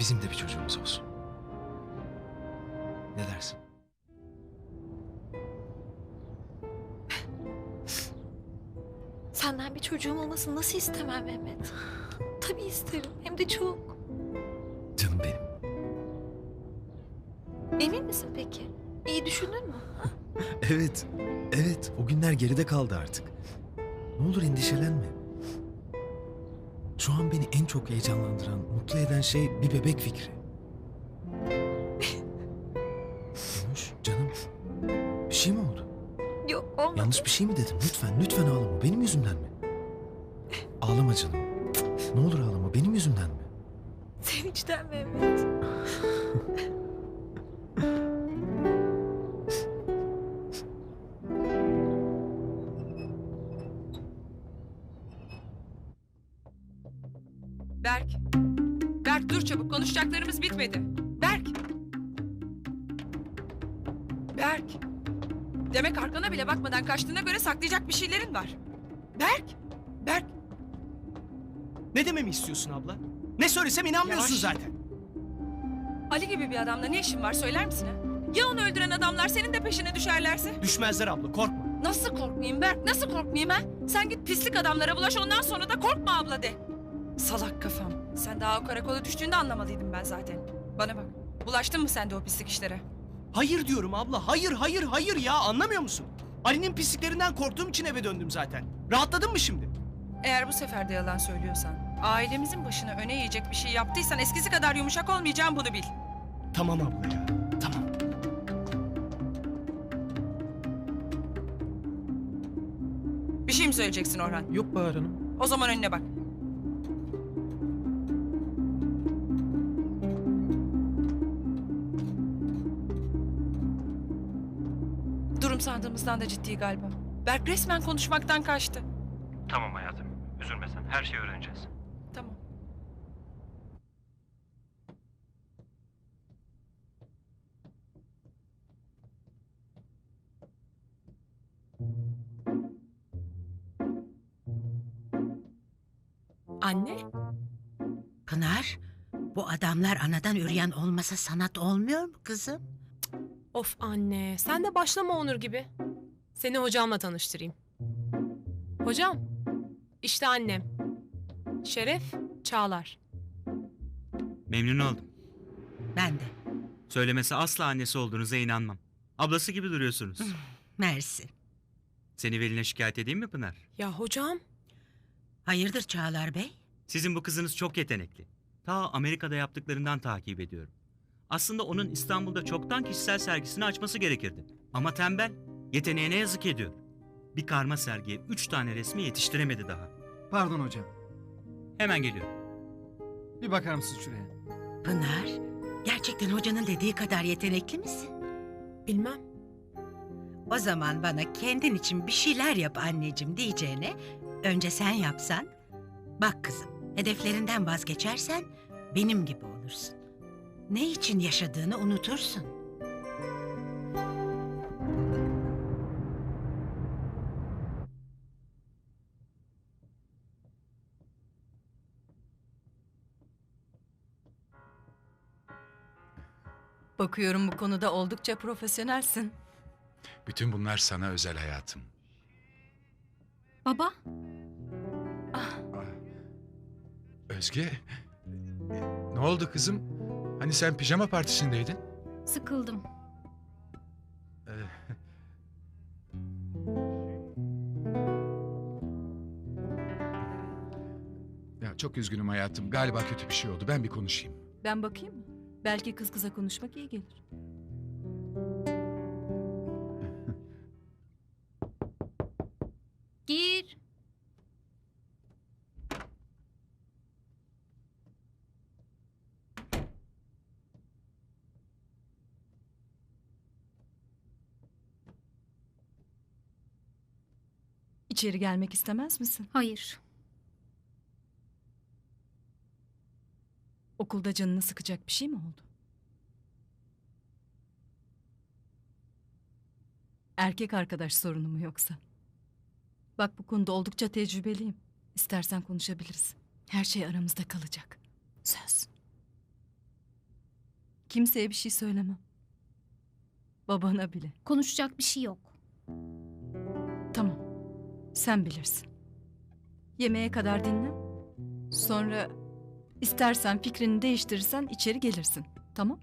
bizim de bir çocuğumuz olsun. Ne dersin? Senden bir çocuğum olmasını nasıl istemem Mehmet? Tabii isterim. Hem de çok. Canım benim. Emin misin peki? İyi düşündün mü? ha? Evet, evet. O günler geride kaldı artık. Ne olur endişelenme. Şu an beni en çok heyecanlandıran, mutlu eden şey bir bebek fikri. Gümüş, canım. Bir şey mi oldu? Yok olmadı. Yanlış bir şey mi dedim? Lütfen, lütfen ağlama. Benim yüzümden mi? Ağlama canım. Ne olur ağlama. Benim yüzümden mi? Sevinçten Mehmet. Berk. Berk dur çabuk konuşacaklarımız bitmedi. Berk. Berk. Demek arkana bile bakmadan kaçtığına göre saklayacak bir şeylerin var. Berk. Berk. Ne dememi istiyorsun abla? Ne söylesem inanmıyorsun Yavaş. zaten. Ali gibi bir adamla ne işin var söyler misin ha? Ya onu öldüren adamlar senin de peşine düşerlerse? Düşmezler abla korkma. Nasıl korkmayayım Berk? Nasıl korkmayayım ha? Sen git pislik adamlara bulaş ondan sonra da korkma abla de. Salak kafam. Sen daha o karakola düştüğünde anlamalıydım ben zaten. Bana bak. Bulaştın mı sen de o pislik işlere? Hayır diyorum abla. Hayır hayır hayır ya anlamıyor musun? Ali'nin pisliklerinden korktuğum için eve döndüm zaten. Rahatladın mı şimdi? Eğer bu sefer de yalan söylüyorsan, ailemizin başına öne yiyecek bir şey yaptıysan eskisi kadar yumuşak olmayacağım bunu bil. Tamam abla ya. Tamam. Bir şey mi söyleyeceksin Orhan? Yok Bahar Hanım. O zaman önüne bak. Durum sandığımızdan da ciddi galiba. Berk resmen konuşmaktan kaçtı. Tamam hayatım. Üzülme sen. Her şeyi öğreneceğiz. Tamam. Anne? Pınar, bu adamlar anadan üreyen olmasa sanat olmuyor mu kızım? Of anne, sen de başlama Onur gibi. Seni hocamla tanıştırayım. Hocam, işte annem. Şeref Çağlar. Memnun oldum. Ben de. Söylemesi asla annesi olduğunuza inanmam. Ablası gibi duruyorsunuz. Mersi. Seni veline şikayet edeyim mi Pınar? Ya hocam, Hayırdır Çağlar Bey? Sizin bu kızınız çok yetenekli. Ta Amerika'da yaptıklarından takip ediyorum. Aslında onun İstanbul'da çoktan kişisel sergisini açması gerekirdi. Ama tembel. Yeteneğine yazık ediyor. Bir karma sergiye üç tane resmi yetiştiremedi daha. Pardon hocam. Hemen geliyor. Bir bakar mısınız şuraya? Pınar, gerçekten hocanın dediği kadar yetenekli misin? bilmem. O zaman bana kendin için bir şeyler yap anneciğim diyeceğine önce sen yapsan. Bak kızım, hedeflerinden vazgeçersen benim gibi olursun. Ne için yaşadığını unutursun. Bakıyorum bu konuda oldukça profesyonelsin. Bütün bunlar sana özel hayatım. Baba. Ah. Özge, ne oldu kızım? Hani sen pijama partisindeydin? Sıkıldım. Ee, Ya çok üzgünüm hayatım. Galiba kötü bir şey oldu. Ben bir konuşayım. Ben bakayım mı? Belki kız kıza konuşmak iyi gelir. Gir. İçeri gelmek istemez misin? Hayır. Okulda canını sıkacak bir şey mi oldu? Erkek arkadaş sorunu mu yoksa? Bak bu konuda oldukça tecrübeliyim. İstersen konuşabiliriz. Her şey aramızda kalacak. Söz. Kimseye bir şey söylemem. Babana bile. Konuşacak bir şey yok. Tamam. Sen bilirsin. Yemeğe kadar dinle. Sonra istersen fikrini değiştirirsen içeri gelirsin. Tamam?